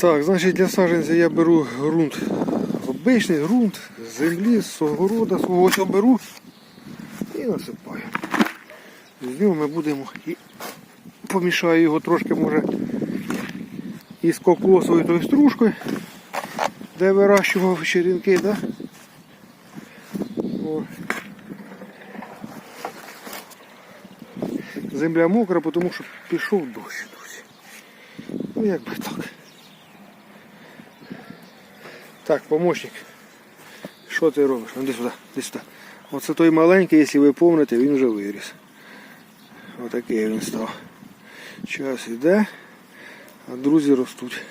Так, значить для саджанця я беру ґрунт, обичний ґрунт землі, з огорода свого ось беру і насипаю. З нього ми будемо і помішаю його трошки, може, із кокосовою тою стружкою, де вирощував черенки, да? Земля мокра, тому що пішов дощ. Ну як би так. Так, помощник. Що ти робиш? Іди сюди, іди сюди. Оце той маленький, якщо ви пам'ятаєте, він вже виріс. Отакий він став. Час іде, а друзі ростуть.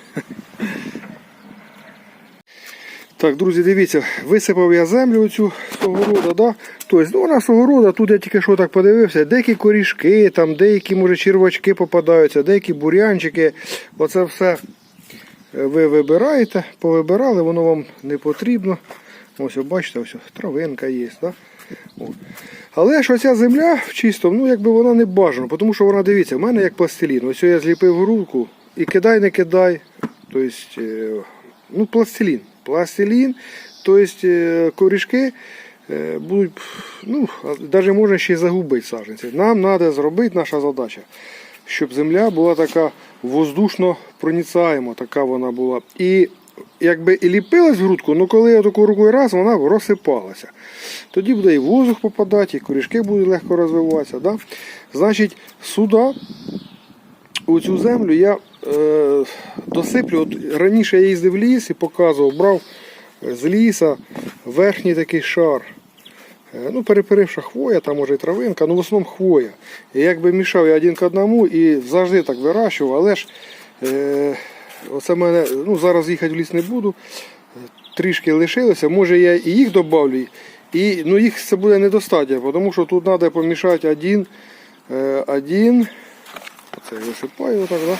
Так, друзі, дивіться, висипав я землю оцю з огорода, да? Тобто, ну, у нас огорода, тут я тільки що так подивився, деякі корішки, там деякі, може, червачки попадаються, деякі бурянчики. Оце все ви вибираєте, повибирали, воно вам не потрібно. Ось, бачите, ось травинка є. Да? Але ж оця земля в чистому, ну якби вона не бажана, тому що вона, дивіться, в мене як пластилін. Ось я зліпив руку і кидай, не кидай. Тобто, е, ну, пластилін. Пластилін, тобто е, корішки е, будуть, ну, навіть можна ще й загубити саджанці. Нам треба зробити, наша задача, щоб земля була така воздушно проніцаєма, така вона була. І якби і ліпилась грудку, але коли я таку рукою раз, вона розсипалася. Тоді буде і воздух попадати, і корішки будуть легко розвиватися. Да? Значить, сюди, у цю землю я е, досиплю. От раніше я їздив в ліс і показував, брав з ліса верхній такий шар. Е, Ну, переперивша хвоя, там може і травинка, ну в основному хвоя. І якби мішав я один к одному і завжди так вирощував, але ж е, оце мене, ну зараз їхати в ліс не буду. Трішки лишилося, може я і їх добавлю, і ну, їх це буде недостатньо, тому що тут треба помішати один, е, один. Це я висипаю отак, да?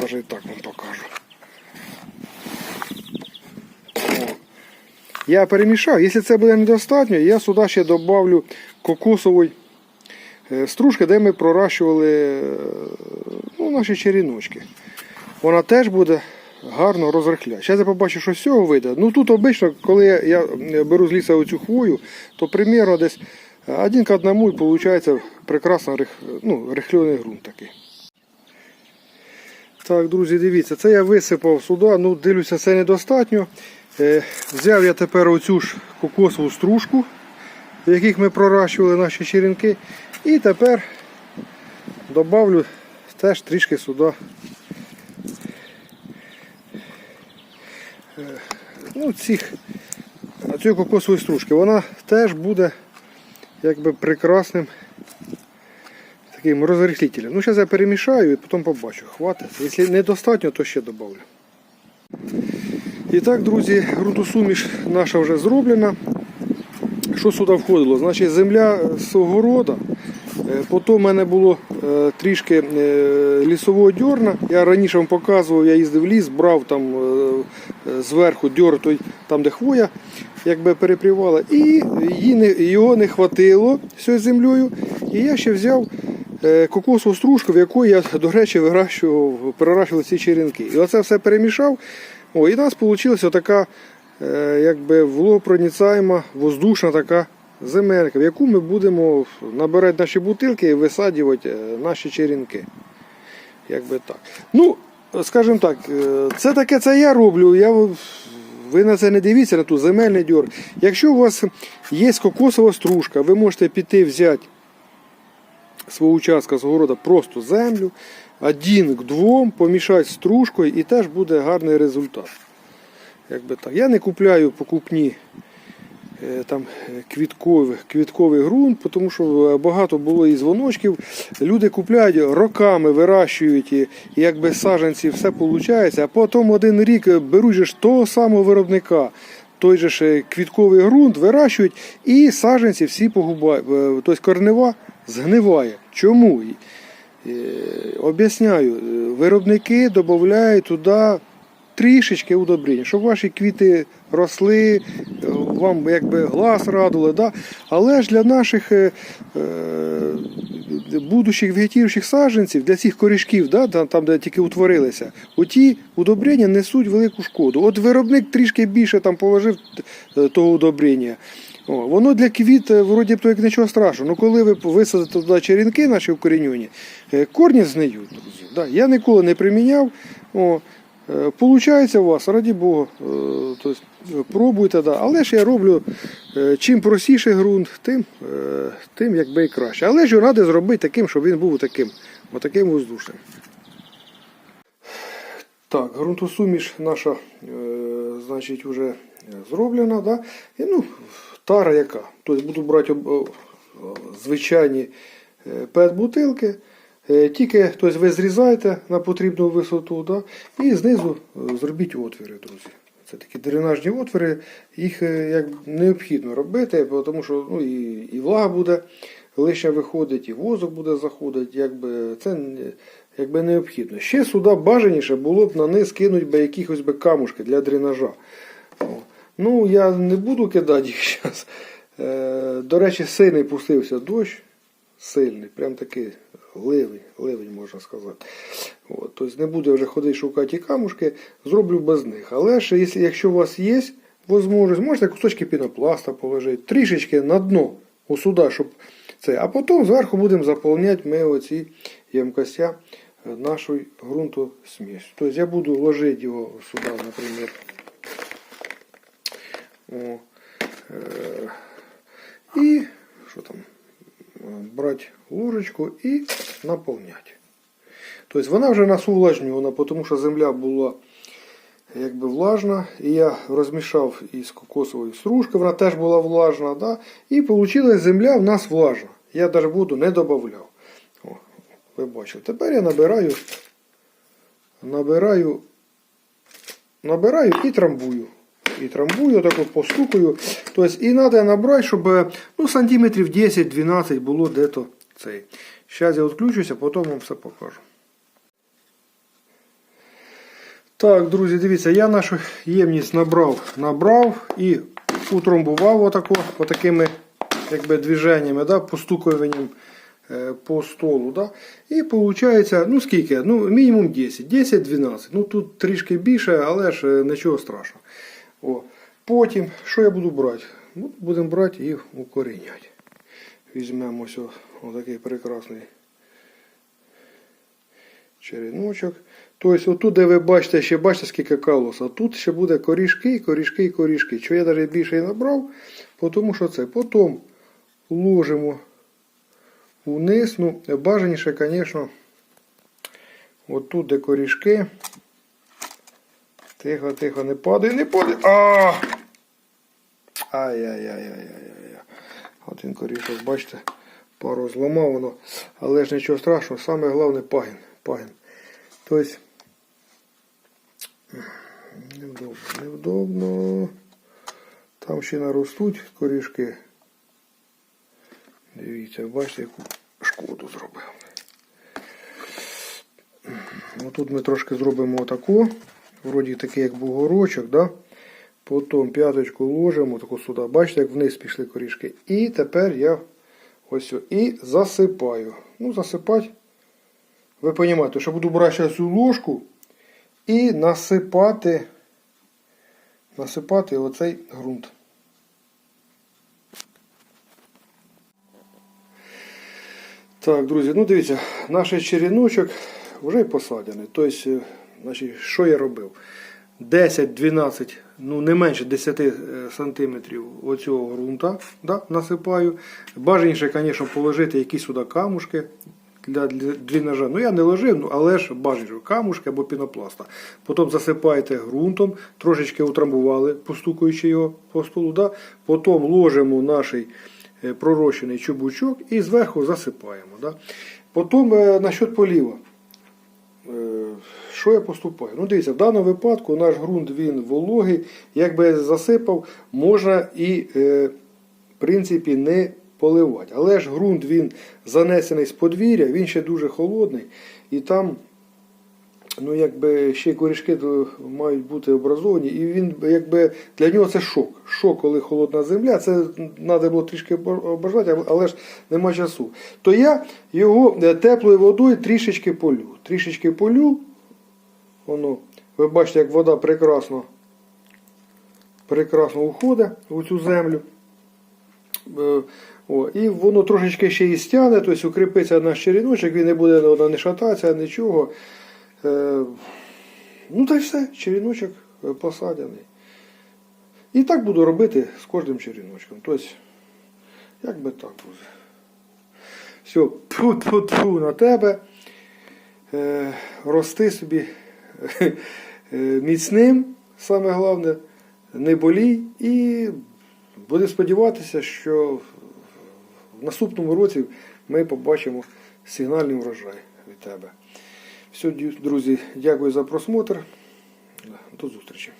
Даже і так вам покажу. Я перемішав. Якщо це буде недостатньо, я сюди ще додавлю кокосової е, стружки, де ми проращували е, ну, наші черіночки. Вона теж буде гарно розрихляти. Зараз я побачу, що з цього вийде. Ну тут обично, коли я, я беру з лісу оцю хвою, то примірно десь один к одному і виходить прекрасно ну, рихльоний ґрунт такий. Так, друзі, дивіться, це я висипав сюди, ну дивлюся, це недостатньо. Е, взяв я тепер оцю ж кокосову стружку, в яких ми проращували наші черенки. І тепер добавлю теж трішки сюди. Е, ну, цих, цієї кокосової стружки. Вона теж буде якби прекрасним таким розрихлителем. Ну, зараз я перемішаю і потім побачу. Хватить. Якщо недостатньо, то ще додавлю. І так, друзі, ґрунтосуміш наша вже зроблена. Що сюди входило? Значить, земля з огорода. Е, Потім в мене було е, трішки е, лісового дьорна. Я раніше вам показував, я їздив в ліс, брав там зверху дьор, той, там де хвоя, якби перепрівала. І його не хватило з землею. І я ще взяв кокосову стружку, в яку я, до речі, вирощував, перерощував ці черенки. І оце все перемішав. О, і у нас вийшла така якби вологопроницаєма, воздушна така земелька, в яку ми будемо набирати наші бутилки і висаджувати е, наші черенки. Якби так. Ну, скажімо так, е, це таке це я роблю. Я, ви на це не дивіться, на ту земельний дьор. Якщо у вас є кокосова стружка, ви можете піти взяти свого участка з города просто землю, один к двом, помішати стружкою і теж буде гарний результат. Якби так. Я не купляю покупні е, там е, квітковий, квітковий ґрунт, тому що е, багато було і дзвоночків. Люди купляють роками, вирощують, і, якби саджанці все виходить, а потім один рік беруть ж того самого виробника. Той же ж квітковий ґрунт вирощують і саджанці всі погубають. Тобто корнева згниває. Чому? Е, Об'ясняю, е, виробники додають туди трішечки удобрення, щоб ваші квіти росли, е, вам якби глаз радували, да? але ж для наших е, будущих вегетіруючих саджанців, для цих корішків, да? там, де тільки утворилися, оті удобрення несуть велику шкоду. От виробник трішки більше там положив того удобрення. О, воно для квіт, вроді б то як нічого страшного. Ну коли ви висадите туди черенки наші вкорінювані, е, корні згниють, друзі. Да. Я ніколи не приміняв. О, е, Получається у вас, раді Бога, тобто, пробуйте, да. але ж я роблю чим простіший ґрунт, тим, тим якби і краще. Але ж його зробити таким, щоб він був таким, отаким воздушним. Так, ґрунтосуміш наша, значить, вже зроблена. Да? І, ну, тара яка? Тобто буду брати звичайні е, пет-бутилки. Е, Тільки тобто, ви зрізаєте на потрібну висоту, да? і знизу е, зробіть отвіри, друзі. Це такі дренажні отвори, їх як необхідно робити, тому що ну, і, і влага буде лише виходить, і воздух буде заходити. Якби, це якби необхідно. Ще сюди бажаніше було б на низ кинути би камушки для дренажа. Ну, я не буду кидати зараз. Е, до речі, сильний пустився дощ. Сильний, прям такий ливень, ливень можна сказати. От, тобто не буде вже ходити шукати камушки, зроблю без них. Але ж якщо- у вас є можливість, можете кусочки пінопласта положити, трішечки на дно у сюди, щоб це. А потім зверху будемо заповняти ми оці ємкостя нашої ґрунту. Тобто я буду ложити його сюди, наприклад. Е, і що там? Е, Брати ложечку і наповняти. Тобто вона вже нас увлажнювана, тому що земля була якби влажна. І я розмішав із кокосовою стружкою, вона теж була влажна. Да? І вийшла земля в нас влажна. Я навіть воду не додавав. Ви бачите. Тепер я набираю, набираю, набираю і трамбую. І трамбую, так от постукаю. Тобто, і треба набрати, щоб ну, сантиметрів 10-12 було де-то цей. Зараз я відключуся, потім вам все покажу. Так, друзі, дивіться, я нашу ємність набрав, набрав і утрамбував отако, отакими якби, движеннями, да, постукуванням е, по столу. Да. І виходить, ну скільки? Ну, мінімум 10, 10-12. Ну тут трішки більше, але ж е, нічого страшного. О. Потім, що я буду брати? Ну, будемо брати і укоріняти. Візьмемо ось отакий прекрасний череночок. Тобто, отут, де ви бачите, ще бачите, скільки калус, а тут ще буде корішки, корішки, корішки. Що я навіть більше і набрав, тому що це. Потім ложимо вниз. Ну, бажаніше, звісно, отут, де корішки. Тихо, тихо, не падай, не падай. А! Ай-яй-яй-яй-яй-яй. Один корішок, бачите, пару зламав воно. Але ж нічого страшного, саме головне пагін. пагін. Тобто, невдобно, невдобно. Там ще наростуть корішки. Дивіться, бачите, яку шкоду зробив. Ну, тут ми трошки зробимо отаку. Вроді такий, як бугорочок, да? Потім п'яточку ложимо таку сюди. Бачите, як вниз пішли корішки. І тепер я ось і засипаю. Ну, засипати. Ви розумієте, що буду брати цю ложку і насипати, насипати оцей ґрунт. Так, друзі, ну дивіться, наш череночок вже посадений. Тобто, значить, що я робив? 10-12, ну не менше 10 е, сантиметрів оцього ґрунта да, насипаю. Бажаніше, звісно, положити якісь сюди камушки для, дренажа. Ну я не ложив, ну, але ж бажаніше камушки або пінопласта. Потім засипаєте ґрунтом, трошечки утрамбували, постукуючи його по столу. Да. Потім ложимо наш е, пророщений чубучок і зверху засипаємо. Да. Потім е, насчет поліва. Що я поступаю? Ну, дивіться, в даному випадку наш ґрунт він вологий. Якби засипав, можна і, е, в принципі, не поливати. Але ж ґрунт він занесений з подвір'я, він ще дуже холодний. І там ну, якби ще корішки мають бути образовані, і він якби для нього це шок. Шок, коли холодна земля, це треба було трішки обождати, але ж нема часу. То я його е, теплою водою трішечки полю. Трішечки полю, воно, ви бачите, як вода прекрасно, прекрасно уходить у цю землю. Е, О, і воно трошечки ще і стягне, тобто укріпиться наш череночок, він не буде воно не шататися, нічого. Е, ну та й все, череночок е, посадяний. І так буду робити з кожним череночком. Тобто, як би так буде. Все, тьфу-тьфу-тьфу на тебе. Е, рости собі міцним, саме головне, не болій. І будемо сподіватися, що в наступному році ми побачимо сигнальний врожай від тебе. Все, друзі, дякую за просмотр. До зустрічі.